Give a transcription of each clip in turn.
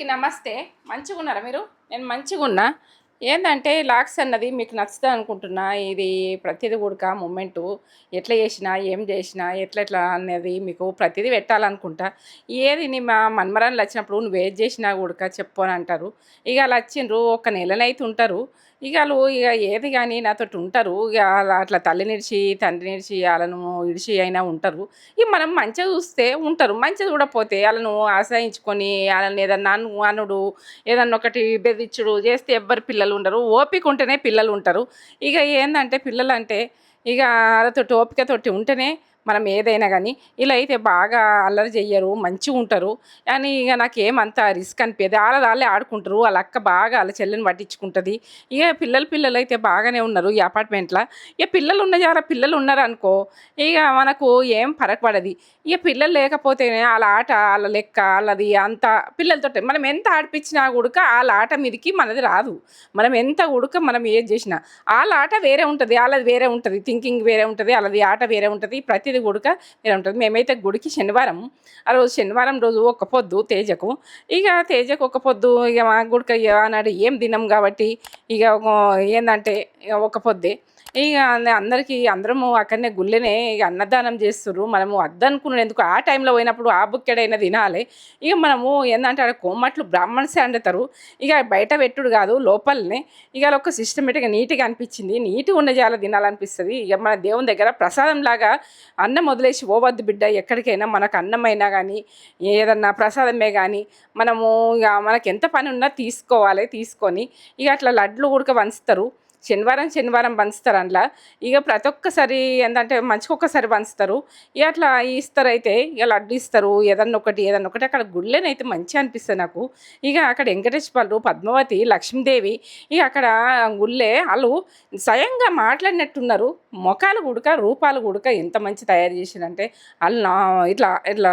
అందరికీ నమస్తే. మంచిగా ఉన్నారా మీరు? నేను మంచిగా ఉన్నా ఏంటంటే లాక్స్ అన్నది మీకు నచ్చుతుంది అనుకుంటున్నా. ఇది ప్రతిదీ కూడక మూమెంటు. ఎట్లా చేసినా ఏం చేసినా ఎట్లా ఎట్లా అనేది మీకు ప్రతిదీ పెట్టాలనుకుంటా. ఏది నీ మా మన్మరాలు వచ్చినప్పుడు నువ్వు ఏది చేసినా కూడక చెప్పు అని అంటారు. ఇక అలా వచ్చిండ్రు. ఒక నెలనైతే ఉంటారు. ఇక వాళ్ళు ఇక ఏది కానీ నాతో ఉంటారు. ఇక అట్లా తల్లి నిడిచి తండ్రి నిడిచి వాళ్ళను ఇడిచి అయినా ఉంటారు. ఇక మనం మంచిగా చూస్తే ఉంటారు. మంచిగా చూడకపోతే వాళ్ళను ఆశ్రయించుకొని వాళ్ళని ఏదన్నా అనుడు ఏదన్నా ఒకటి బెదిరించుడు చేస్తే ఎవ్వరు పిల్లలు ఉండరు. ఓపిక ఉంటేనే పిల్లలు ఉంటారు. ఇక ఏంటంటే పిల్లలు అంటే ఇక వాళ్ళతోటి ఓపికతోటి ఉంటేనే మనం ఏదైనా కానీ ఇలా అయితే బాగా అల్లరి చెయ్యరు మంచిగా ఉంటారు అని ఇక నాకేమంత రిస్క్ అనిపించదు వాళ్ళ వాళ్ళే ఆడుకుంటారు వాళ్ళ అక్క బాగా వాళ్ళ చెల్లెని పట్టించుకుంటుంది. ఇక పిల్లలు పిల్లలు అయితే బాగానే ఉన్నారు ఈ అపార్ట్మెంట్లో. ఇక పిల్లలు ఉన్న జారా పిల్లలు ఉన్నారు అనుకో ఇక మనకు ఏం ఫరక్ ఇక పిల్లలు లేకపోతే వాళ్ళ ఆట వాళ్ళ లెక్క వాళ్ళది అంత పిల్లలతో మనం ఎంత ఆడిపించినా కూడా వాళ్ళ ఆట మీదకి మనది రాదు. మనం ఎంత ఉడక మనం ఏది చేసినా. వాళ్ళ ఆట వేరే ఉంటుంది వాళ్ళది వేరే ఉంటుంది. థింకింగ్ వేరే ఉంటుంది వాళ్ళది ఆట వేరే ఉంటుంది. ప్రతి ఇది గుడక. మీరు ఉంటుంది మేమైతే గుడికి శనివారం ఆ రోజు శనివారం రోజు ఒక పొద్దు తేజకు. ఇక తేజకు ఒక పొద్దు ఇక మా గుడిక అన్నాడు ఏం దినం కాబట్టి ఇక ఏంటంటే ఏందంటే ఇక ఒక పొద్దే. ఇక అందరికీ అందరము అక్కడనే గుళ్ళనే ఇక అన్నదానం చేస్తుర్రు. మనము వద్దనుకున్నాడు ఎందుకు? ఆ టైంలో పోయినప్పుడు ఆ బుక్కెడైనా తినాలి. ఇక మనము ఏంటంటే ఆడ కోమట్లు బ్రాహ్మణ్సే వండుతారు ఇక బయట పెట్టుడు కాదు లోపలనే. ఇక ఒక సిస్టమేటిక్గా నీట్గా అనిపించింది. నీట్గా ఉన్న చాలా తినాలనిపిస్తుంది. ఇక మన దేవుని దగ్గర ప్రసాదం లాగా అన్నం వదిలేసి పోవద్దు బిడ్డ. ఎక్కడికైనా మనకు అన్నమైనా కానీ ఏదన్నా ప్రసాదమే కానీ మనము ఇక మనకి ఎంత పని ఉన్నా తీసుకోవాలి తీసుకొని. ఇక అట్లా లడ్లు ఉడక వంచుతారు శనివారం శనివారం పంచుతారు అందులో ఇక ప్రతి ఒక్కసారి ఏంటంటే మంచిగా ఒక్కసారి పంచుతారు. ఇక అట్లా ఇస్తారు అయితే ఇక లడ్డు ఇస్తారు ఏదన్నా ఒకటి ఏదన్నా ఒకటి. అక్కడ గుళ్ళేనైతే మంచిగా అనిపిస్తుంది నాకు. ఇక అక్కడ వెంకటేశ్వర్లు పద్మావతి లక్ష్మీదేవి ఇక అక్కడ గుళ్ళే వాళ్ళు స్వయంగా మాట్లాడినట్టున్నారు. ముఖాలు గుడక రూపాలు గుడక ఎంత మంచి తయారు చేసిందంటే వాళ్ళు నా ఇట్లా ఇట్లా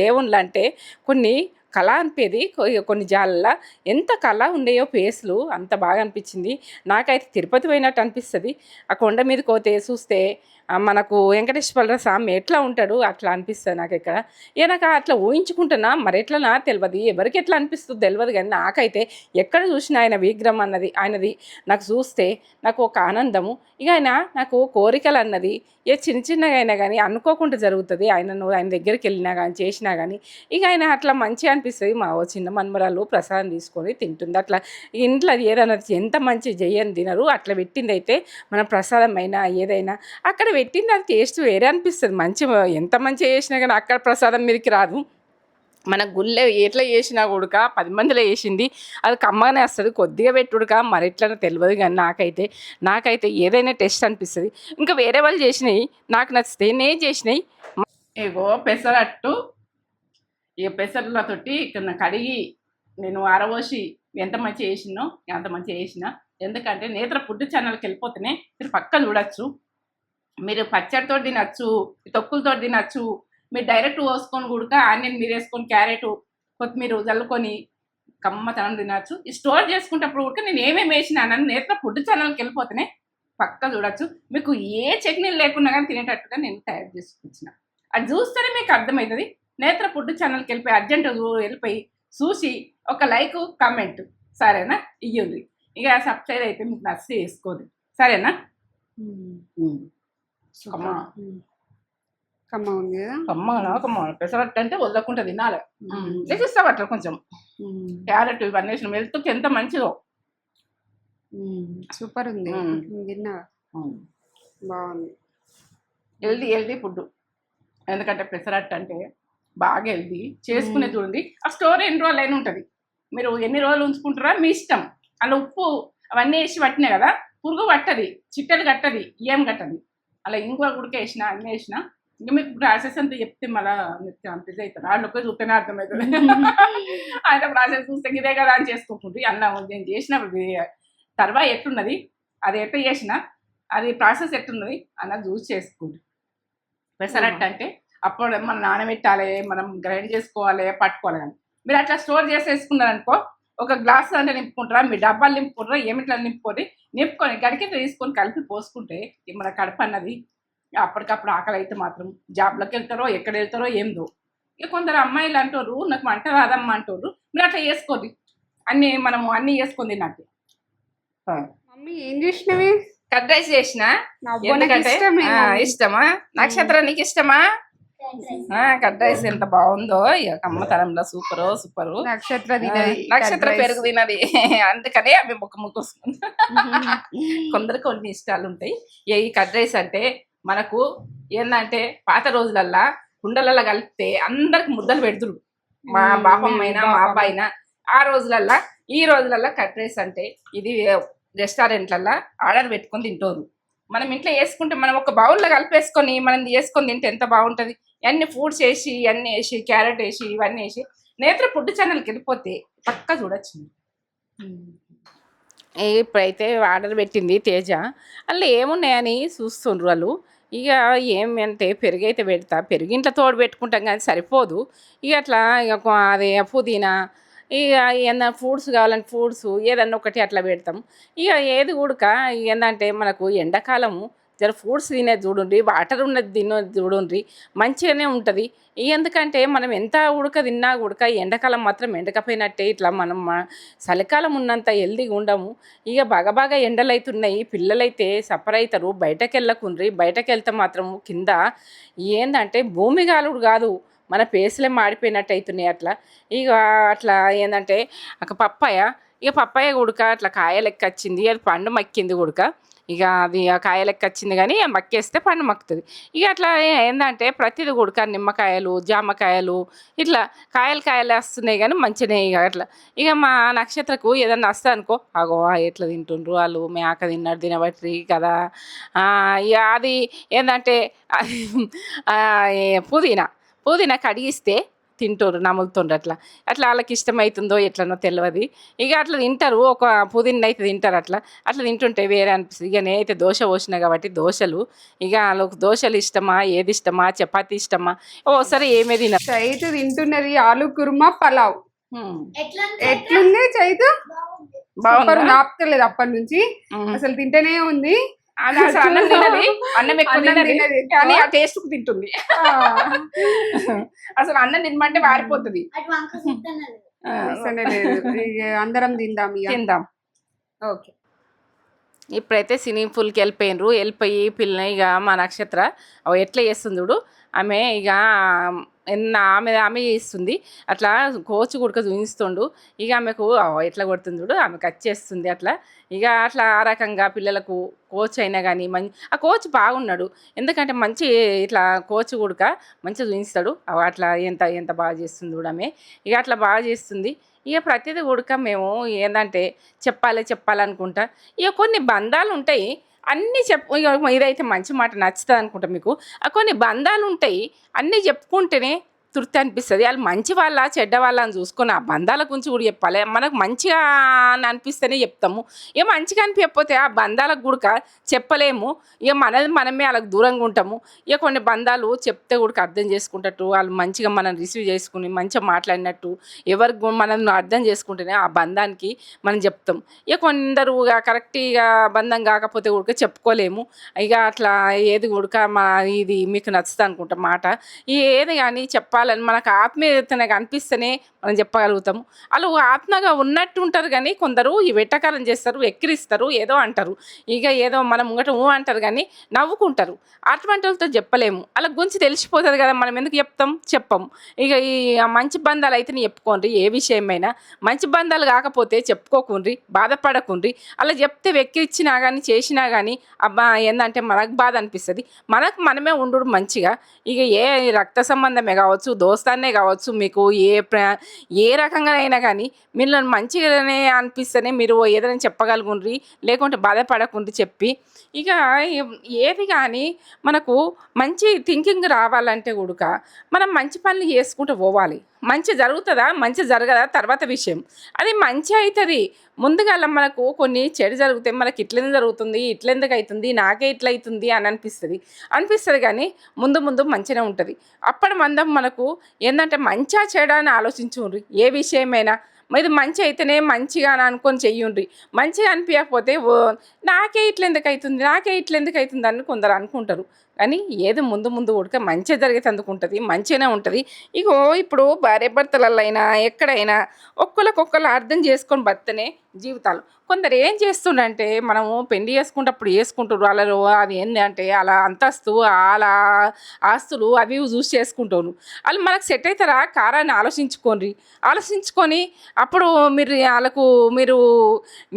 దేవుళ్ళు అంటే కొన్ని కళ అనిపేది. కొన్ని జాలల్లో ఎంత కళ ఉండేయో ప్లేస్లు అంత బాగా అనిపించింది. నాకైతే తిరుపతి పోయినట్టు అనిపిస్తుంది. ఆ కొండ మీద పోతే చూస్తే మనకు వెంకటేశ్వర స్వామి ఎట్లా ఉంటాడు? అట్లా అనిపిస్తుంది నాకు ఇక్కడ ఇక నాకు అట్లా ఊహించుకుంటున్నా మరి ఎట్లనా తెలియదు ఎవరికి ఎట్లా అనిపిస్తుందో తెలియదు కానీ నాకైతే ఎక్కడ చూసినా ఆయన విగ్రహం అన్నది ఆయనది నాకు చూస్తే నాకు ఒక ఆనందము. ఇక ఆయన నాకు కోరికలు అన్నది ఏ చిన్న చిన్నగా అయినా కానీ అనుకోకుండా జరుగుతుంది. ఆయనను ఆయన దగ్గరికి వెళ్ళినా కానీ చేసినా కానీ. ఇక ఆయన అట్లా మంచిగా అనిపిస్తుంది. మా ఓ చిన్న మన్మరాలు ప్రసాదం తీసుకొని తింటుంది. అట్లా ఇంట్లో ఏదైనా ఎంత మంచి చేయని తినరు. అట్లా పెట్టింది అయితే మన ప్రసాదం అయినా ఏదైనా అక్కడ పెట్టింది అది టేస్ట్ వేరే అనిపిస్తుంది. మంచి ఎంత మంచిగా చేసినా కానీ అక్కడ ప్రసాదం మీదకి రాదు. మన గుళ్ళె ఎట్లా చేసినా కూడా పది మందిలో వేసింది అది కమ్మగానే వస్తుంది. కొద్దిగా పెట్టుడుక మరి ఎట్లనో తెలియదు కానీ నాకైతే నాకైతే ఏదైనా టేస్ట్ అనిపిస్తుంది. ఇంకా వేరే వాళ్ళు చేసినాయి నాకు నచ్చితే నేను చేసినాయి. ఏగో పెసరట్టు ఈ పెసర్లతోటి ఇక్కడ కడిగి నేను ఆరబోసి ఎంత మంచిగా చేసినో అంత మంచిగా చేసిన. ఎందుకంటే నేత్ర ఫుడ్ ఛానల్కి వెళ్ళిపోతేనే మీరు పక్క చూడొచ్చు. మీరు పచ్చడితో తినచ్చు తొక్కులతో తినచ్చు మీరు డైరెక్ట్ పోసుకొని కూడా ఆనియన్ మీరు వేసుకొని క్యారెట్ కొత్తిమీర చల్లుకొని కమ్మతనం తినచ్చు. ఈ స్టోర్ చేసుకునేటప్పుడు కూడా నేను ఏమేమి వేసినానని నేత్ర ఫుడ్ ఛానల్కి వెళ్ళిపోతేనే పక్క చూడొచ్చు. మీకు ఏ చట్నీలు లేకున్నా కానీ తినేటట్టుగా నేను తయారు చేసుకొచ్చిన. అది చూస్తేనే మీకు అర్థమవుతుంది. నేత్ర ఫుడ్ ఛానల్కి వెళ్ళిపోయి అర్జెంట్ వెళ్ళిపోయి చూసి ఒక లైక్ కామెంట్. సరేనా? ఇయ్యండి. ఇక సబ్స్క్రైబ్ అయితే మీకు నచ్చి వేసుకోదు సరేనా? కమ్మ. కమ్మ ఉంది కదా? కమ్మగా కమ్మ. పెసరట్టు అంటే వదలకుండా తినాలి. చేసిస్తావు అట్లా కొంచెం. క్యారెట్ ఇవన్నీ వేసిన వెళ్తుకి ఎంత మంచిదో. సూపర్ ఉంది. విన్నా బాగుంది. Healthy healthy food. ఎందుకంటే పెసరట్టు అంటే బాగా హెల్దీ చేసుకునే చూడండి. ఆ స్టోర్ ఎన్ని రోజులు అయినా ఉంటుంది. మీరు ఎన్ని రోజులు ఉంచుకుంటారా మీ ఇష్టం. అలా ఉప్పు అవన్నీ వేసి పట్టినాయి కదా పురుగు పట్టది చిట్టలు కట్టది ఏం కట్టది. అలా ఇంకో గుడికి వేసిన అన్నీ వేసిన ఇంకా మీకు ప్రాసెస్ అంతా చెప్తే మళ్ళా మీకు కన్ఫ్యూజ్ అవుతారు వాళ్ళు ఒక్క చూస్తేనే అర్థమవుతుంది. ఆయన ప్రాసెస్ చూస్తే ఇదే కదా అని చేసుకుంటుంది అన్న నేను చేసిన తర్వాత ఎట్లున్నది? అది ఎట్లా చేసిన అది ప్రాసెస్ ఎట్లున్నది? అన్నది చూసి చేసుకుంటుంది పెసరట్టు అంటే అప్పుడు మనం నానబెట్టాలి మనం గ్రైండ్ చేసుకోవాలి పట్టుకోవాలి కానీ మీరు అట్లా స్టోర్ చేసి వేసుకున్నారనుకో ఒక గ్లాస్ అంటే నింపుకుంటారా? మీ డబ్బాలు నింపుకుంటారా? ఏమిట్లా నింపుకొని నింపుకొని గడికి తీసుకొని కలిపి పోసుకుంటే మన కడప అన్నది అప్పటికప్పుడు ఆకలి అయితే మాత్రం జాబ్లోకి వెళ్తారో ఎక్కడ వెళ్తారో ఏందో. ఇక కొందరు అమ్మాయిలు అంటారు నాకు వంట రాదమ్మా అంటారు మీరు అట్లా చేసుకోండి. అన్ని మనము అన్ని చేసుకుంది నాకు మమ్మీ ఏం చేసినవి? కట్ రైస్ చేసిన? ఇష్టమే నక్షత్రం నీకు ఇష్టమా? కట్ రైస్ ఎంత బాగుందో. ఇక అమ్మతనంలో సూపర్ సూపర్. నక్షత్ర తినది నక్షత్ర. పెరుగు తినది. అందుకనే అవి ముక్క ముక్కొస్తుంది కొందరికి కొన్ని ఇష్టాలు ఉంటాయి. ఈ కట్ రైస్ అంటే మనకు ఏంటంటే పాత రోజులల్లా కుండలలో కలిపితే అందరికి ముద్దలు పెడుతురు. మా మ్మ్, బాపమ్మ. అయినా మా. అబ్బాయి ఆ రోజులల్లా ఈ రోజులల్లా కట్ రైస్ అంటే ఇది రెస్టారెంట్లల్లో ఆర్డర్ పెట్టుకొని తింటారు. మనం ఇంట్లో వేసుకుంటే మనం ఒక బౌల్లో కలిపేసుకొని మనం చేసుకొని తింటే ఎంత బాగుంటుంది? అన్ని ఫ్రూట్స్ వేసి ఇవన్నీ వేసి క్యారెట్ వేసి ఇవన్నీ వేసి నేత్ర ఫుడ్ ఛానల్కి వెళ్ళిపోతే పక్కా చూడొచ్చు. ఇప్పుడైతే ఆర్డర్ పెట్టింది తేజ. అందులో ఏమున్నాయని చూస్తుండ్రు వాళ్ళు. ఇక ఏమంటే పెరుగు అయితే పెడతా. పెరుగు ఇంట్లో తోడు పెట్టుకుంటాం కానీ సరిపోదు. ఇక అట్లా ఇక అదే పుదీనా ఇక ఏదన్నా ఫ్రూట్స్ కావాలంటే ఫ్రూట్స్ ఏదన్నా ఒకటి అట్లా పెడతాం. ఇక ఏది ఉడక ఏంటంటే మనకు ఎండాకాలము జర ఫ్రూట్స్ తినేది చూడండి వాటర్ ఉన్నది తినేది చూడండి మంచిగానే ఉంటుంది. ఎందుకంటే మనం ఎంత ఉడక తిన్నా ఉడక ఎండాకాలం మాత్రం ఎండకపోయినట్టే ఇట్లా మనం చలికాలం ఉన్నంత హెల్దీగా ఉండము. ఇక బాగా బాగా ఎండలు అవుతున్నాయి పిల్లలైతే సఫర్ అవుతారు బయటకు వెళ్ళకుండ్రి బయటకు వెళ్తే మాత్రం కింద ఏందంటే భూమి గాలుడు కాదు మన పేసులే మాడిపోయినట్టు అవుతున్నాయి అట్లా. ఇక అట్లా ఏంటంటే ఒక పప్పాయ ఇక పప్పాయ ఉడక అట్లా కాయ లెక్క వచ్చింది అది పండు మక్కింది ఉడక ఇక అది ఆ కాయ లెక్క వచ్చింది కానీ మక్కేస్తే పండు మక్కుతుంది. ఇక అట్లా ఏంటంటే ప్రతిది కొడుక నిమ్మకాయలు జామకాయలు ఇట్లా కాయలు కాయలు వస్తున్నాయి కానీ మంచినే ఇక అట్లా. ఇక మా నక్షత్రకు ఏదన్నా వస్తా అనుకో అగో ఎట్లా తింటుండ్రు వాళ్ళు మేక తిన్నాడు తినబట్టి కదా. ఇక అది ఏంటంటే అది, పుదీనా పుదీనా కడిగిస్తే తింటారు నములుతుండ్రు అట్లా. అట్లా వాళ్ళకి ఇష్టమవుతుందో ఎట్లనో తెలియదు ఇక అట్లా తింటారు ఒక పుదీనా అయితే తింటారు అట్లా. అట్లా తింటుంటే వేరే అనిపిస్తుంది. ఇక నేనైతే దోశ పోసిన కాబట్టి దోశలు. ఇక వాళ్ళకి దోశలు ఇష్టమా ఏది ఇష్టమా చపాతీ ఇష్టమా? ఓసారి ఏమే తినరు చైతు తింటున్నది ఆలు కుర్మా పలావ్. హ్మ్. ఎట్లుంది చైతు? బాగుందా. ఆపుతలేదు అప్పటి నుంచి. అసలు తింటేనే ఉంది. అది అసలు అన్నం తినది. అన్నం ఎక్కువ తినది. కానీ ఆ టేస్ట్ తింటుంది. ఆ, అసలు అన్నం తినమంటే వారిపోతుంది. అందరం తిందాం తిందాం. ఓకే. ఇప్పుడైతే స్విమ్మింగ్ పూల్కి వెళ్ళిపోయినరు వెళ్ళిపోయి పిల్ల ఇక మా నక్షత్ర. అవి ఎట్లా చేస్తుంది చూడు. ఆమె ఇక ఎన్న ఆమె ఆమె చేస్తుంది. అట్లా కోచ్ కొడుక చూపిస్తుండు. ఇక ఆమెకు ఎట్లా కొడుతుంది చూడు ఆమెకు వచ్చేస్తుంది అట్లా. ఇక అట్లా ఆ రకంగా పిల్లలకు కోచ్ అయినా కానీ మంచి ఆ కోచ్ బాగున్నాడు. ఎందుకంటే మంచి ఇట్లా కోచ్ గుడక మంచిగా చూపిస్తాడు. అట్లా ఎంత ఎంత బాగా చేస్తుంది ఆమె. ఇక అట్లా బాగా చేస్తుంది. ఇక ప్రతిదీ ఉడక మేము ఏంటంటే చెప్పాలి చెప్పాలనుకుంటా. ఇక కొన్ని బంధాలు ఉంటాయి. అన్నీ చెప్పు ఇదైతే మంచి మాట నచ్చుతుంది అనుకుంటా మీకు కొన్ని బంధాలు ఉంటాయి అన్నీ చెప్పుకుంటేనే తృప్తి అనిపిస్తుంది. వాళ్ళు మంచి వాళ్ళ చెడ్డ వాళ్ళ అని చూసుకొని ఆ బంధాల గురించి కూడా చెప్పాలి. మనకు మంచిగా అని అనిపిస్తేనే చెప్తాము. ఇక మంచిగా అనిపించకపోతే ఆ బంధాలకు కూడా చెప్పలేము. ఇక మనది మనమే వాళ్ళకి దూరంగా ఉంటాము. ఇక కొన్ని బంధాలు చెప్తే కూడా అర్థం చేసుకుంటట్టు వాళ్ళు మంచిగా మనం రిసీవ్ చేసుకుని మంచిగా మాట్లాడినట్టు ఎవరికి మనం అర్థం చేసుకుంటేనే ఆ బంధానికి మనం చెప్తాం. ఇక కొందరు ఇక కరెక్ట్గా బంధం కాకపోతే కూడా చెప్పుకోలేము. ఇక అట్లా ఏది ఉడక మా ఇది మీకు నచ్చుతుంది అనుకుంటా మాట. ఈ ఏది కానీ చెప్పాలని మనకు ఆత్మీయతనే అనిపిస్తేనే మనం చెప్పగలుగుతాము. వాళ్ళు ఆత్మగా ఉన్నట్టు ఉంటారు కానీ కొందరు ఈ వెట్టకారం చేస్తారు ఎక్కిరిస్తారు ఏదో అంటారు. ఇక ఏదో మనం ముంగట ఊ అంటారు కానీ నవ్వుకుంటారు. అటువంటి వాళ్ళతో చెప్పలేము. వాళ్ళ గురించి తెలిసిపోతుంది కదా మనం ఎందుకు చెప్తాం? చెప్పం. ఇక ఈ మంచి బంధాలు అయితే చెప్పుకోండి ఏ విషయమైనా. మంచి బంధాలు కాకపోతే చెప్పుకోకుండ్రి బాధపడకుండ్రి. అలా చెప్తే వెక్కిరిచ్చినా కానీ చేసినా కానీ అబ్బా ఏంటంటే మనకు బాధ అనిపిస్తుంది. మనకు మనమే ఉండు మంచిగా. ఇక ఏ రక్త సంబంధమే కావచ్చు దోస్తాన్నే కావచ్చు మీకు ఏ ప్ర ఏ రకంగా అయినా కానీ మీరు మంచిగానే అనిపిస్తేనే మీరు ఏదైనా చెప్పగలుగుండ్రి లేకుంటే బాధపడకుండా చెప్పి. ఇక ఏది కానీ మనకు మంచి థింకింగ్ రావాలంటే కూడా మనం మంచి పనులు చేసుకుంటూ పోవాలి. మంచి జరుగుతుందా? మంచి జరగదా? తర్వాత విషయం. అది మంచి అవుతుంది ముందుగా మనకు కొన్ని చెడు జరిగితే మనకి ఇట్లెందుకు జరుగుతుంది? ఇట్లెందుకు అవుతుంది నాకే ఇట్లా అవుతుంది అని అనిపిస్తుంది. అనిపిస్తుంది కానీ ముందు ముందు మంచిగా ఉంటుంది. అప్పటి మందం మనకు ఏంటంటే మంచిగా చెడా అని ఆలోచించుండ్రి. ఏ విషయమైనా. ఇది మంచి అయితేనే మంచిగా అని అనుకొని చెయ్యుండ్రి. మంచిగా అనిపించకపోతే ఓ నాకే ఇట్లెందుకు అవుతుంది నాకే ఇట్లెందుకు అవుతుంది అని కొందరు అనుకుంటారు. కానీ ఏది ముందు ముందు ఉడక మంచిగా జరిగేది అందుకుంటుంది మంచిగానే ఉంటుంది. ఇగో ఇప్పుడు భార్య భర్తలైనా ఎక్కడైనా ఒక్కరికొక్కరు అర్థం చేసుకొని బతనే జీవితాలు. కొందరు ఏం చేస్తుండంటే మనము పెళ్ళి చేసుకుంటప్పుడు వేసుకుంటారు వాళ్ళలో అది ఏంది అంటే అలా అంతస్తు అలా ఆస్తులు అవి చూసి చేసుకుంటాను వాళ్ళు మనకు సెట్ అవుతారా కారాన్ని ఆలోచించుకోండి. ఆలోచించుకొని అప్పుడు మీరు వాళ్ళకు మీరు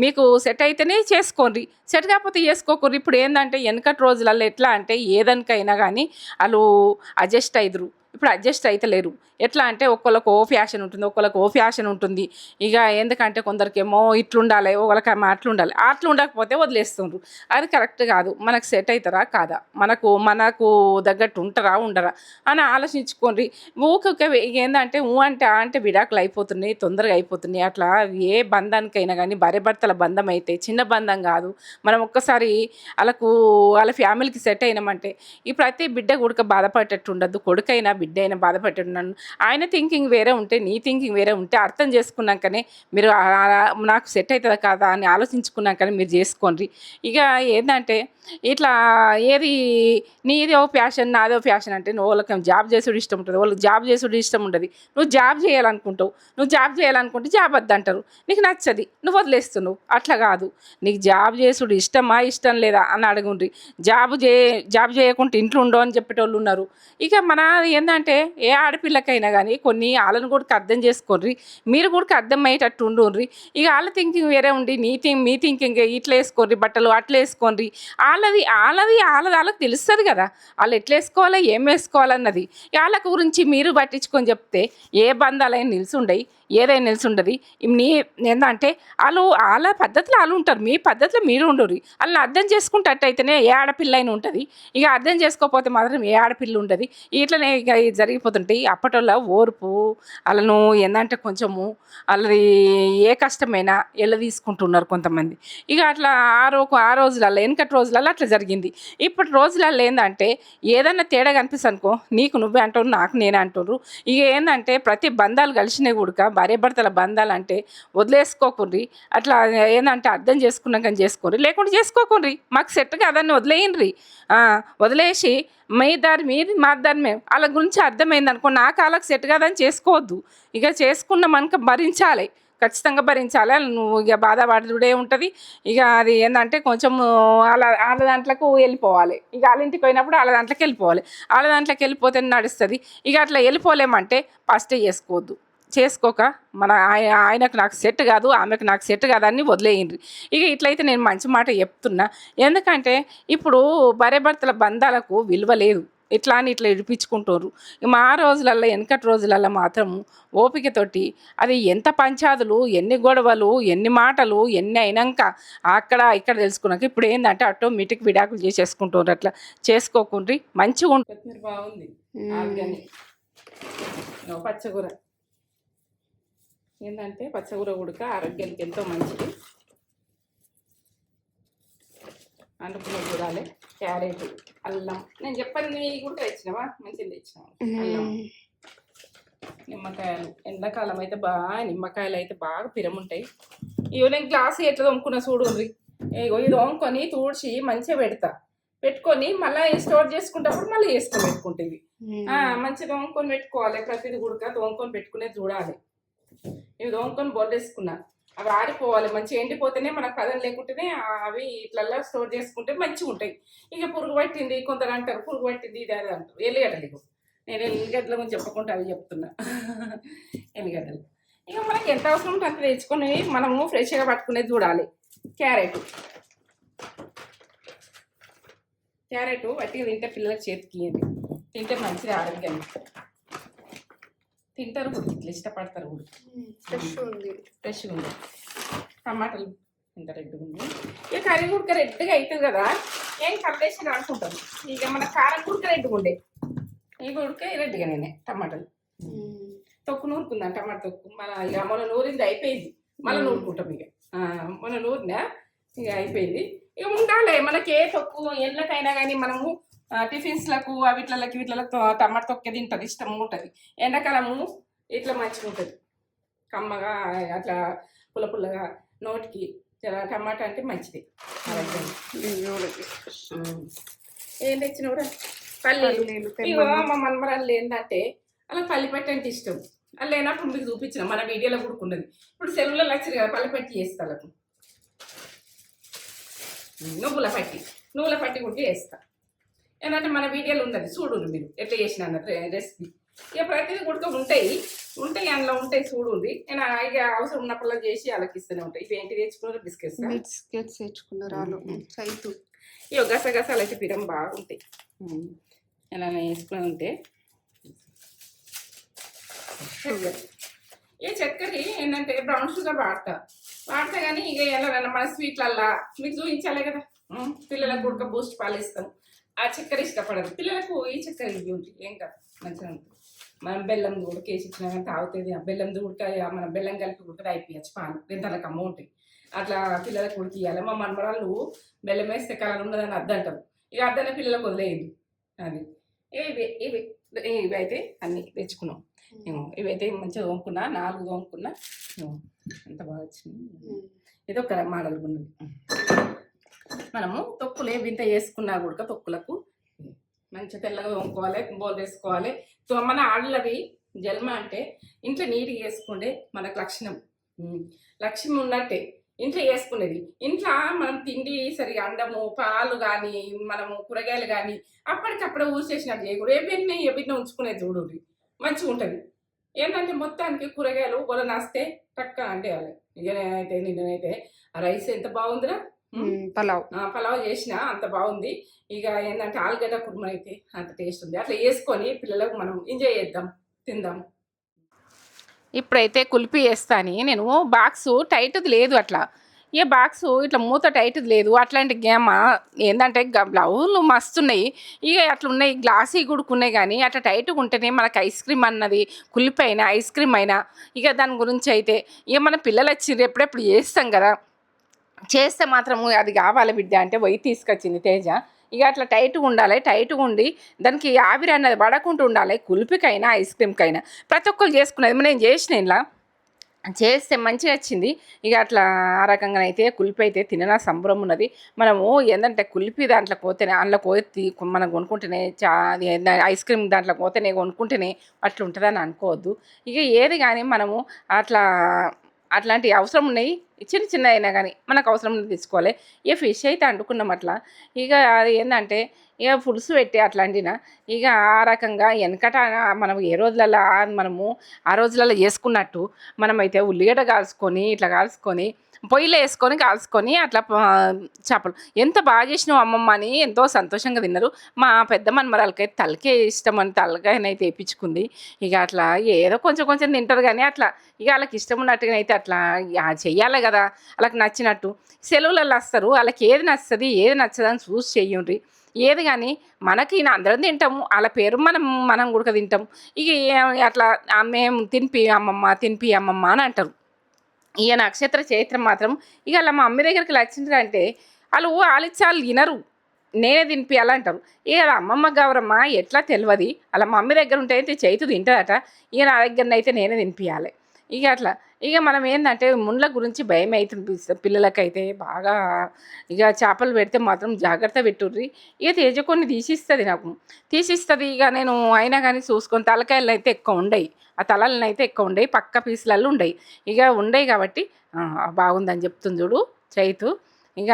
మీకు సెట్ అయితేనే చేసుకోండి. సెట్ కాకపోతే చేసుకోకూడదు ఇప్పుడు ఏంటంటే వెనకటి రోజులలో ఎట్లా అంటే ఏ ఏదనికైనా కానీ వాళ్ళు అడ్జస్ట్ అయిదురు. ఇప్పుడు అడ్జస్ట్ అవుతలేరు ఎట్లా అంటే ఒక్కొక్కరికి ఓ ఫ్యాషన్ ఉంటుంది ఒక్కొక్కరికి ఓ ఫ్యాషన్ ఉంటుంది. ఇక ఎందుకంటే కొందరికేమో ఇట్లుండాలి ఒకళ్ళకేమో అట్లుండాలి. అట్లు ఉండకపోతే వదిలేస్తుండ్రు. అది కరెక్ట్ కాదు. మనకు సెట్ అవుతారా? కాదా? మనకు మనకు తగ్గట్టు ఉంటారా? ఉండరా? అని ఆలోచించుకోండి. ఊకే ఏంటంటే ఊ అంటే ఆ అంటే విడాకులు అయిపోతున్నాయి తొందరగా అయిపోతున్నాయి. అట్లా ఏ బంధానికైనా కానీ భార్య భర్తల బంధం అయితే చిన్న బంధం కాదు. మనం ఒక్కసారి వాళ్ళకు వాళ్ళ ఫ్యామిలీకి సెట్ అయినామంటే ఈ ప్రతి బిడ్డ కొడుక బాధపడేటట్టు ఉండదు కొడుకైనా బిడ్డ అయినా బాధపడుతున్నాను ఆయన థింకింగ్ వేరే ఉంటే నీ థింకింగ్ వేరే ఉంటే అర్థం చేసుకున్నాకనే మీరు నాకు సెట్ అవుతుందా కాదా అని ఆలోచించుకున్నాకనే మీరు చేసుకోండి. ఇక ఏంటంటే ఇట్లా ఏది నీదో ప్యాషన్ ఫ్యాషన్ నాదో ఫ్యాషన్ అంటే నువ్వు వాళ్ళకి జాబ్ చేసుడు ఇష్టం ఉంటుంది. వాళ్ళకి జాబ్ చేసుడు ఇష్టం ఉంటుంది నువ్వు జాబ్ చేయాలనుకుంటావు. నువ్వు జాబ్ చేయాలనుకుంటే జాబ్ వద్దంటారు. నీకు నచ్చది. నువ్వు వదిలేస్తున్నావు. అట్లా కాదు. నీకు జాబ్ చేసుడు ఇష్టమా ఇష్టం లేదా అని అడుగుండ్రి. జాబ్ చే జాబ్ చేయకుండా ఇంట్లో ఉండవు అని చెప్పేటోళ్ళు ఉన్నారు. ఇక మన ఏంటంటే అంటే ఏ ఆడపిల్లకైనా కానీ కొన్ని వాళ్ళని కూడా అర్థం చేసుకోండి మీరు కూడా అర్థమయ్యేటట్టు ఉండుర్రి ఇక వాళ్ళ థింకింగ్ వేరే ఉండి నీ థింక్ మీ థింకింగ్ ఇట్లా వేసుకోండి బట్టలు అట్లా వేసుకోండి వాళ్ళది వాళ్ళది వాళ్ళది వాళ్ళకి తెలుస్తుంది కదా. వాళ్ళు ఎట్లా వేసుకోవాలి ఏం వేసుకోవాలన్నది. వాళ్ళ గురించి మీరు పట్టించుకొని చెప్తే ఏ బంధాలైనా నిలిచి ఉండయి ఏదైనా నిలిచుండదు నీ ఏంటంటే వాళ్ళు వాళ్ళ పద్ధతిలో వాళ్ళు ఉంటారు. మీ పద్ధతిలో మీరు ఉండరు. వాళ్ళని అర్థం చేసుకుంటట్టయితేనే ఏ ఆడపిల్ల అయినా ఉంటుంది. ఇక అర్థం చేసుకోకపోతే మాత్రం ఏ ఆడపిల్ల ఉండదు. ఇట్లనే ఇక జరిగిపోతుంటాయి అప్పటివల్ల ఓర్పు వాళ్ళను ఏంటంటే కొంచెము వాళ్ళది ఏ కష్టమైనా ఎల్ల తీసుకుంటున్నారు కొంతమంది. ఇక అట్లా ఆ రోజు ఆ రోజులలో వెనకటి రోజులలో అట్లా జరిగింది. ఇప్పటి రోజులలో ఏంటంటే ఏదన్నా తేడా కనిపిస్తుంది అనుకో నీకు నువ్వే అంటారు నాకు నేనే అంటారు. ఇక ఏంటంటే ప్రతి బంధాలు కలిసినాయి కూడా భార్య భర్తల బంధాలు అంటే వదిలేసుకోకుండ్రి అట్లా ఏంటంటే అర్థం చేసుకున్నాక చేసుకోండి లేకుంటే చేసుకోకుండ్రి మాకు సెట్ కాదని వదిలేయండి ఆ, వదిలేసి మీ దారి మీది మా దారి మేము. వాళ్ళ గురించి అర్థమైంది అనుకో నాకు వాళ్ళకి సెట్ కాదని చేసుకోవద్దు. ఇక చేసుకున్న మనకు భరించాలి. ఖచ్చితంగా భరించాలి. నువ్వు ఇక బాధపడుడే ఉంటుంది. ఇక అది ఏంటంటే కొంచెం వాళ్ళ వాళ్ళ దాంట్లోకి వెళ్ళిపోవాలి. ఇక వాళ్ళ ఇంటికి పోయినప్పుడు వాళ్ళ దాంట్లోకి వెళ్ళిపోవాలి. వాళ్ళ దాంట్లోకి వెళ్ళిపోతే నడుస్తుంది. ఇక అట్లా వెళ్ళిపోలేమంటే ఫస్టే చేసుకోవద్దు. చేసుకోక మన ఆయ ఆయనకు నాకు సెట్ కాదు ఆమెకు నాకు సెట్ కాదని వదిలేయండి. ఇక ఇట్లయితే నేను మంచి మాట చెప్తున్నా. ఎందుకంటే ఇప్పుడు భార్యాభర్తల బంధాలకు విలువ లేదు. ఇట్లా అని ఇట్లా ఇడిపించుకుంటారు మా రోజులల్లో వెనకటి రోజులల్లో మాత్రం ఓపికతోటి అది ఎంత పంచాదులు ఎన్ని గొడవలు ఎన్ని మాటలు ఎన్ని అయినాక అక్కడ ఇక్కడ తెలుసుకున్నాక ఇప్పుడు ఏంటంటే ఆటోమేటిక్ విడాకులు చేసేసుకుంటారు అట్లా. చేసుకోకుండ్రి మంచిగా ఉంటుంది బాగుంది. పచ్చకూర ఏంటంటే పచ్చకూర ఉడక ఆరోగ్యానికి ఎంతో మంచిది. అనుకున్న చూడాలి క్యారెట్ అల్లం. నేను చెప్పాను నీ కూడా తెచ్చినావా? మంచిది తెచ్చినావా? అల్లం నిమ్మకాయలు. ఎండాకాలం అయితే బాగా నిమ్మకాయలు అయితే బాగా పిరముంటాయి ఇవి నేను గ్లాస్ ఎట్లా తోముకున్న చూడు ఇగో ఇది తోముకొని తూడ్చి మంచిగా పెడతా. పెట్టుకొని మళ్ళీ స్టోర్ చేసుకుంటప్పుడు మళ్ళీ వేసుకొని పెట్టుకుంటుంది. ఆ, మంచిగా తోముకొని పెట్టుకోవాలి. ప్రతిది ఉడక తోముకొని పెట్టుకునేది చూడాలి. ఇవి తోముకొని బొల్లేసుకున్నా అవి ఆరిపోవాలి మంచిగా ఎండిపోతేనే మనకు కథలు లేకుంటేనే అవి ఇట్లల్లో స్టోర్ చేసుకుంటే మంచిగా ఉంటాయి. ఇక పురుగు పట్టింది కొందరు అంటారు పురుగు పట్టింది ఇది అది అంటారు. ఎల్లిగడ్డలు నేను ఎల్లిగడ్డల గురించి చెప్పకుండా అవి చెప్తున్నా. ఎల్లిగడ్డలు. ఇక మనకి ఎంత అవసరం ఉంటే అంత తెచ్చుకొని మనము ఫ్రెష్గా పట్టుకునేది చూడాలి. క్యారెట్. క్యారెట్ వట్టిగా తింటే పిల్లలకి చేతికి తింటే మంచిది ఆరోగ్యానికి. తింటారు కూడా ఇట్లా ఇష్టపడతారు కూడా ఫ్రెష్ ఉంది. ఫ్రెష్గా ఉంది. టమాటాలు ఇంత రెడ్గా ఉంది. ఇక కర్రీ కుడక రెడ్గా అవుతుంది కదా ఏం కల్లేసి అనుకుంటాను. ఇక మన కారం కుడక రెడ్గా ఉండే. ఈ కుడక రెడ్గా నేనే టమాటాలు. తొక్కు నూరుకుందాం టమాటా తొక్కు. మన ఇక మన నూరింది అయిపోయింది. మళ్ళీ మ్మ్. నూరుకుంటాం ఇక మన నూరినా ఇక అయిపోయింది. ఇక ఉండాలి మనకి ఏ తొక్కు ఎళ్ళకైనా కానీ మనము టిఫిన్స్లకు అవిట్లకి వీటిలకు టమాటా తొక్కే తింటుంది ఇష్టం ఉంటుంది. ఎండాకాలము ఇట్లా మంచిగా ఉంటుంది. కమ్మగా అట్లా పుల్ల పుల్లగా నోటికి టమాటా అంటే మంచిది. ఏం తెచ్చిన కూడా పల్లీలు. ఇగో. మా మనమరాలు ఏంటంటే అలా పల్లిపెట్టి అంటే ఇష్టం. అది లేనప్పుడు మీకు చూపించిన మన వీడియోలో కూడుకున్నది ఇప్పుడు సెలవులో లక్షలు కదా పల్లిపెట్టి చేస్తా వాళ్ళకు. నువ్వుల పట్టి. నువ్వుల పట్టి కూడా చేస్తా. ఏంటంటే మన వీడియోలో ఉన్నది చూడు మీరు. ఎట్లా చేసిన రెసిపీ ఇక ప్రతిదీ కూడా ఉంటాయి. ఉంటాయి అందులో ఉంటాయి చూడుంది. నేను ఇక అవసరం ఉన్నప్పుడు చేసి వాళ్ళకి ఇస్తూనే ఉంటాయి ఇవి ఏంటి తెచ్చుకున్నారు బిస్కెట్స్ బిస్కెట్స్ తెచ్చుకున్నారు వాళ్ళు? సైతు. ఇవి గసగసాలు అయితే పిరం బాగుంటాయి ఇలా వేసుకొని ఉంటే. షుగర్ ఈ చక్కెర ఏంటంటే బ్రౌన్ షుగర్ వాడతా. వాడతా కానీ ఇక ఎలా మన స్వీట్లల్లా. మీకు చూపించాలి కదా. పిల్లలకు ఉడక బూస్ట్ పాలు ఇస్తాం. ఆ చక్కెర ఇష్టపడదు. పిల్లలకు ఈ చక్కెర ఇవి ఉంటాయి ఏం కాదు. మంచిగా ఉంటుంది. మనం బెల్లం ఉడకేసి ఇచ్చినా కానీ తాగుతుంది ఆ బెల్లం ఉడక మన బెల్లం కలిపి ఉడకది అయిపోయచ్చు. పాలు రెంతలకు అమ్మ ఉంటాయి. అట్లా పిల్లలకు ఉడికియాలి మా మనమరాళ్ళు బెల్లం వేస్తే కలర్ ఉండదని అద్దంటారు ఇక అద్దనే పిల్లలకు వదిలేయదు అది. ఇవి ఇవి ఇవి అయితే అన్నీ తెచ్చుకున్నాం. ఏమో ఇవైతే మంచిగా తోముకున్నా నాలుగు తోముకున్నా. ఎంత బాగా వచ్చింది. ఇది ఒక మోడల్ ఉన్నది. మనము తొక్కులు ఏ వింత వేసుకున్నా కూడా తొక్కులకు మంచిగా తెల్లగా వంకోవాలి బోల్ వేసుకోవాలి. సో మన ఆడలవి జన్మ అంటే ఇంట్లో నీట్గా వేసుకుంటే మనకు లక్షణం. లక్ష్యం ఉన్నట్టే ఇంట్లో వేసుకునేది. ఇంట్లో మనం తిండి సరిగా అండము పాలు కానీ మనము కూరగాయలు కానీ అప్పటికప్పుడు ఊసేసినట్టు చేయకూడదు. ఎవరిని ఎవరిని ఉంచుకునేది చూడండి మంచిగా ఉంటుంది. ఏంటంటే మొత్తానికి కూరగాయలు గొల నాస్తే టక్క అంటే ఇక నేనైతే నిన్ననైతే ఆ రైస్ ఎంత బాగుందిరా? పలావ్. పలావ్ చేసిన అంత బాగుంది. ఇక ఏంటంటే ఆలుగడ్డ కుర్మ అయితే అంత టేస్ట్ ఉంది. అట్లా వేసుకొని పిల్లలకు మనం ఎంజాయ్ చేద్దాం తిందాం. ఇప్పుడైతే కుల్పి వేస్తాని నేను బాక్స్ టైట్ది లేదు అట్లా. ఏ బాక్స్ ఇట్లా మూత టైట్ది లేదు. అట్లాంటి గేమ? ఏంటంటే బ్లౌజులు మస్తున్నాయి. ఇక అట్లా ఉన్నాయి. గ్లాసీ గుడుకున్నాయి కానీ అట్లా టైట్గా ఉంటేనే మనకు ఐస్ క్రీమ్ అన్నది కుల్పి అయినా ఐస్ క్రీమ్ అయినా ఇక దాని గురించి అయితే ఇక మన పిల్లలు వచ్చి ఎప్పుడెప్పుడు చేస్తాం కదా. చేస్తే మాత్రం అది కావాలి బిడ్డ అంటే పోయి తీసుకొచ్చింది తేజ. ఇక అట్లా టైట్గా ఉండాలి టైట్గా ఉండి దానికి ఆవిరి అన్నది పడకుండా ఉండాలి కుల్పికైనా ఐస్ క్రీమ్కైనా. ప్రతి ఒక్కరు చేసుకునేది నేను చేసిన ఇలా చేస్తే మంచిగా వచ్చింది. ఇక అట్లా ఆ రకంగా అయితే కుల్పి అయితే తిననా సంబరం ఉన్నది. మనము ఏంటంటే కుల్పి దాంట్లో పోతేనే అందులో పోతే మనం కొనుక్కుంటేనే చా అది ఐస్ క్రీమ్ దాంట్లో పోతేనే కొనుక్కుంటేనే అట్లా ఉంటుందని అనుకోవద్దు. ఇక ఏది కానీ మనము అట్లా అట్లాంటి అవసరం ఉన్నాయి. చిన్న చిన్న అయినా కానీ మనకు అవసరం తీసుకోవాలి. ఇక ఫిష్ అయితే అంటుకున్నాం అట్లా. ఇక అది ఏంటంటే ఇక పులుసు పెట్టి అట్లాంటిన ఇక ఆ రకంగా వెనకట మనం ఏ రోజులలో మనము ఆ రోజులలో చేసుకున్నట్టు మనమైతే ఉల్లిగడ్డ కాల్చుకొని ఇట్లా కాల్చుకొని పొయ్యిలో వేసుకొని కాల్చుకొని అట్లా చేపలు. ఎంత బాగా చేసినావు అమ్మమ్మ అని ఎంతో సంతోషంగా తిన్నారు. మా పెద్ద మనమరాలకైతే తలకే ఇష్టం అని తలకాయనైతే వేయించుకుంది ఇక అట్లా ఏదో కొంచెం కొంచెం తింటారు కానీ అట్లా ఇక వాళ్ళకి ఇష్టం ఉన్నట్టుగా అయితే అట్లా చెయ్యాలి కదా వాళ్ళకి నచ్చినట్టు. సెలవులలో వస్తారు వాళ్ళకి ఏది నచ్చుతుంది ఏది నచ్చదని చూసి చెయ్యండి ఏది కానీ మనకి ఈయన అందరం తింటాము వాళ్ళ పేరు మనం మనం కూడా తింటాం ఇక అట్లా మేము తినిపి అమ్మమ్మ తినిపి అమ్మమ్మ అని అంటారు. ఇక నక్షత్ర చైత్రం మాత్రం ఇక అలా మా అమ్మ దగ్గరికి వచ్చిందంటే వాళ్ళు ఆలిచ్చి వాళ్ళు వినరు. నేనే తినిపించాలంటారు ఇక అమ్మమ్మ గౌరమ్మ ఎట్లా తెలియదు అలా మా మమ్మీ దగ్గర ఉంటే అయితే చేతి తింటుందట. ఇక నా దగ్గరనైతే నేనే తినిపించాలి ఇక అట్లా ఇక మనం ఏంటంటే ముండ్ల గురించి భయం అవుతుంది పిల్లలకైతే బాగా. ఇక చేపలు పెడితే మాత్రం జాగ్రత్త పెట్టుర్రి. ఇక తేజ కొన్ని తీసిస్తుంది నాకు. తీసిస్తుంది ఇక నేను అయినా కానీ చూసుకొని తలకాయలు అయితే ఎక్కువ ఉండయి. ఆ తలలను అయితే ఎక్కువ ఉండయి. పక్క పీసులలో ఉండయి. ఇక ఉండయి కాబట్టి బాగుందని చెప్తుంది చూడు చైతు. ఇక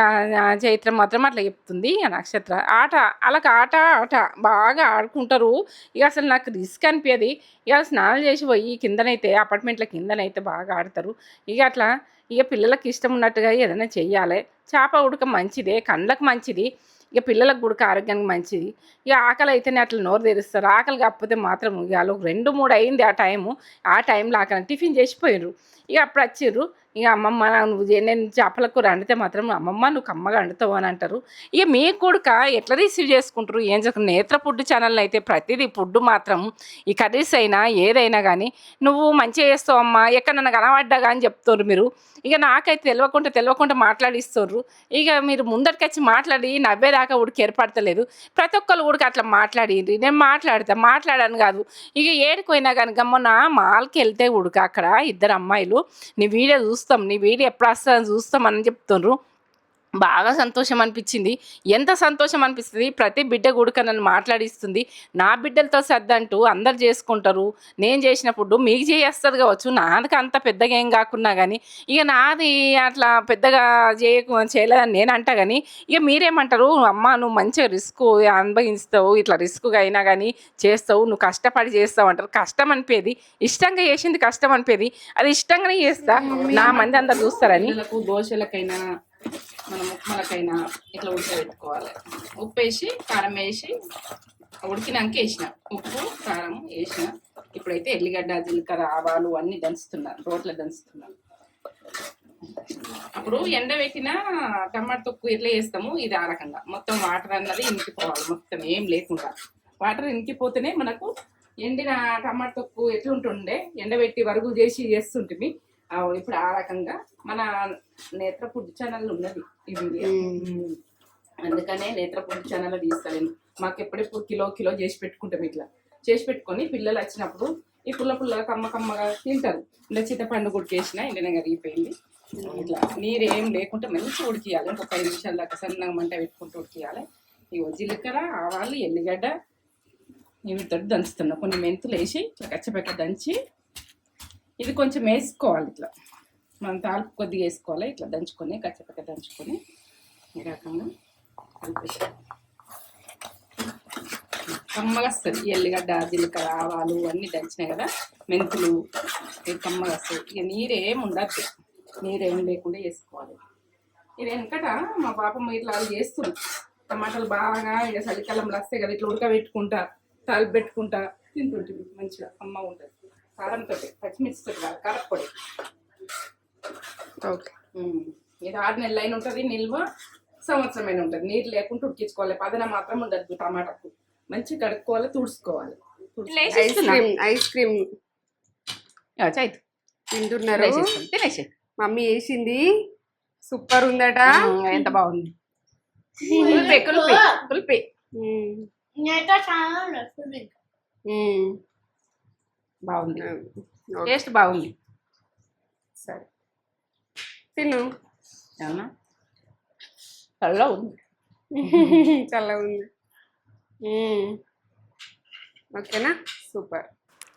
చైత్రం మాత్రం అట్లా చెప్తుంది ఆ నక్షత్ర. ఆట వాళ్ళకి ఆట ఆట బాగా ఆడుకుంటారు. ఇక అసలు నాకు రిస్క్ అనిపించదు ఇక స్నానాలు చేసి పోయి కిందనైతే అపార్ట్మెంట్ల కిందనైతే బాగా ఆడతారు. ఇక అట్లా ఇక పిల్లలకి ఇష్టం ఉన్నట్టుగా ఏదైనా చెయ్యాలి. చేప ఉడక మంచిదే కండ్లకు మంచిది. ఇక పిల్లలకు కూడా ఆరోగ్యానికి మంచిది. ఇక ఆకలి అయితేనే అట్లా నోరు తెరుస్తారు. ఆకలి కాకపోతే మాత్రం ఇక వాళ్ళు రెండు మూడు అయింది ఆ టైము. ఆ టైంలో ఆకలి టిఫిన్ చేసిపోయారు ఇక అప్పుడు వచ్చిర్రు. ఇక అమ్మమ్మ నువ్వు నేను చేపల కూర వండితే మాత్రం అమ్మమ్మ నువ్వు కమ్మగా వండుతావు అని అంటారు. ఇక మీ కొడుక ఎట్లా రిసీవ్ చేసుకుంటారు? ఏం చెప్పారు నేత్ర ఫుడ్ ఛానల్ అయితే ప్రతిదీ ఫుడ్ మాత్రం ఈ కర్రీస్ అయినా ఏదైనా కానీ నువ్వు మంచిగా చేస్తావు అమ్మా ఎక్కడన్నా కనబడ్డా కానీ చెప్తారు మీరు. ఇక నాకైతే తెలియకుండా తెలియకుండా మాట్లాడిస్తారు. ఇక మీరు ముందరికి వచ్చి మాట్లాడి నవ్వేదాకా ఉడికి ఏర్పడతలేదు. ప్రతి ఒక్కరు ఊడికి అట్లా మాట్లాడింది నేను మాట్లాడతా మాట్లాడాను కాదు. ఇక ఏడిపోయినా కానీ గమ్మన్న మాల్కి వెళ్తే ఉడక అక్కడ ఇద్దరు అమ్మాయిలు. నీ వీడియో చూస్తాం. నీ వీడియో ఎప్పుడు వస్తుందని చూస్తాం అని చెప్తుండ్రు. బాగా సంతోషం అనిపించింది ఎంత సంతోషం అనిపిస్తుంది ప్రతి బిడ్డ గుడక నన్ను మాట్లాడిస్తుంది. నా బిడ్డలతో సర్దంటూ అందరు చేసుకుంటారు. నేను చేసిన ఫుడ్ మీకు చేస్తుంది కావచ్చు. నాది అంత పెద్దగా ఏం కాకున్నా కానీ ఇక నాది అట్లా పెద్దగా చేయకు చేయలేదని నేను అంటా కానీ ఇక మీరేమంటారు? అమ్మ నువ్వు మంచిగా రిస్క్ అనుభవిస్తావు. ఇట్లా రిస్క్గా అయినా కానీ చేస్తావు. నువ్వు కష్టపడి చేస్తావు అంటారు. కష్టం అనిపేది ఇష్టంగా చేసింది కష్టం అనిపేది అది ఇష్టంగానే చేస్తా. నా మంది అందరు చూస్తారని. దోశలకైనా మన ముక్కలకైనా ఇట్లా ఉడకబెట్టుకోవాలి. ఉప్పు వేసి కారం వేసి ఉడికినాక వేసిన. ఉప్పు కారం వేసిన. ఇప్పుడైతే ఎల్లిగడ్డ జీలకర్ర ఆవాలు అన్నీ దంచుతున్నాను రోట్లో దంచుతున్నాను అప్పుడు ఎండబెట్టిన టమాటా తొక్కు ఇట్లా వేస్తాము ఇది ఆ రకంగా. మొత్తం వాటర్ అన్నది ఇంకిపోవాలి మొత్తం ఏం లేకుండా. వాటర్ ఇంకిపోతేనే మనకు ఎండిన టమాటా తొక్కు ఎట్లుంటుండే? ఎండబెట్టి వరకు చేసి చేస్తుంటుంది ఇప్పుడు ఆ రకంగా మన నేత్ర ఫుడ్ ఛానల్ ఉన్నది ఈ వీడియో. ఉమ్. అందుకనే నేత్ర ఫుడ్ ఛానల్ తీస్తాను మాకు ఎప్పుడెప్పుడు కిలో కిలో చేసి పెట్టుకుంటాం ఇట్లా. చేసి పెట్టుకొని పిల్లలు వచ్చినప్పుడు ఈ పుల్ల పుల్ల కమ్మ కమ్మగా తింటారు. ఇలా చింతపండు గుడికేసిన ఎండిన కరిగిపోయింది. ఇట్లా నీరు ఏం లేకుండా మంచిగా ఉడికియాలి. ఇంకొక ఐదు నిమిషాల దాకా సన్నగా మంట పెట్టుకుంటూ ఉడికియాలి. ఇవి జీలకర్ర ఆవాలు ఎల్లిగడ్డ వీటితో దంచుతున్నా. కొన్ని మెంతులు వేసి ఇట్లా కచ్చపెక్క దంచి ఇది కొంచెం వేసుకోవాలి ఇట్లా. మనం తాలిపు కొద్దిగా వేసుకోవాలి. ఇట్లా దంచుకొని కచ్చపక్క దంచుకొని ఈ రకంగా కలిపేసాం. కమ్మగా వస్తుంది. ఈ ఎల్లిగడ్డ జీలకర్ర ఆవాలు అన్నీ దంచినాయి కదా. మెంతులు కమ్మగా వస్తాయి ఇక నీరేం ఉండద్దు. నీరేం లేకుండా వేసుకోవాలి. ఇది వెనకట మా పాపమ్మ ఇట్లా అది చేస్తుంది టమాటాలు బాగా ఇక చలికాలంలో వస్తాయి కదా. ఇట్లా ఉడకబెట్టుకుంటా తాలిపు పెట్టుకుంటా తింటుంటుంది. మంచిగా అమ్మ ఉంటుంది. కారంతో పచ్చిమిర్చితో కాదు కారపొడి ఓకే. ఇది ఆరు నెలలు అయిన ఉంటుంది నిల్వ సంవత్సరమైన ఉంటుంది. నీరు లేకుండా ఉడికించుకోవాలి. పదన మాత్రం ఉండద్దు టమాటాకు. మంచిగా కడుక్కోవాలి తుడుచుకోవాలి. Ice cream ice cream Chaitu తింటున్నారు? తినేసి మమ్మీ వేసింది. సూపర్ ఉందట. ఎంత బాగుంది. కుల్పే కుల్పే కుల్పే ఉమ్. నేతో చాలా నచ్చింది ఉమ్. బాగుంది. టేస్ట్ బాగుంది. సరే. తిను. అవునా చల్లగా ఉంది. చల్లగా ఉంది. ఓకేనా? సూపర్.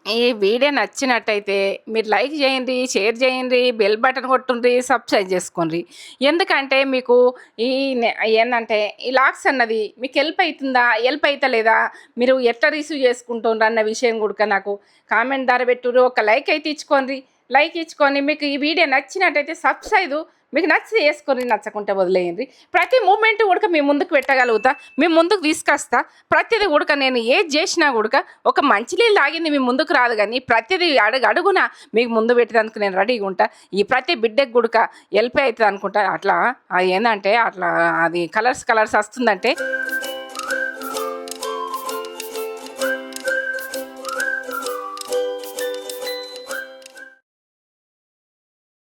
ఈ వీడియో నచ్చినట్టయితే మీరు లైక్ చేయండి షేర్ చేయండి బెల్ బటన్ కొట్టుండ్రి సబ్స్క్రైబ్ చేసుకోండి. ఎందుకంటే మీకు ఈ ఏంటంటే ఈ లాక్స్ అన్నది మీకు హెల్ప్ అవుతుందా హెల్ప్ అవుతలేదా మీరు ఎట్లా రిసీవ్ చేసుకుంటుండ్రు అన్న విషయం కూడా నాకు కామెంట్ ధర పెట్టుర్రు. ఒక లైక్ అయితే ఇచ్చుకోండి లైక్ ఇచ్చుకొని మీకు ఈ వీడియో నచ్చినట్టయితే సబ్స్క్రైబ్ మీకు నచ్చితే వేసుకొని నచ్చకుంటే వదిలేయండి. ప్రతి మూమెంట్ ఉడక మీ ముందుకు పెట్టగలుగుతా మీ ముందుకు తీసుకొస్తా. ప్రతిదీ ఉడక నేను ఏది చేసినా ఉడక ఒక మంచినీళ్ళు తాగింది మీ ముందుకు రాదు కానీ ప్రతిదీ అడుగు అడుగున మీకు ముందు పెట్టేదానికి నేను రెడీగా ఉంటా. ఈ ప్రతి బిడ్డకు గుడక హెల్ప్ అవుతుంది అనుకుంటా. అట్లా అది ఏంటంటే అట్లా అది కలర్స్ కలర్స్ వస్తుందంటే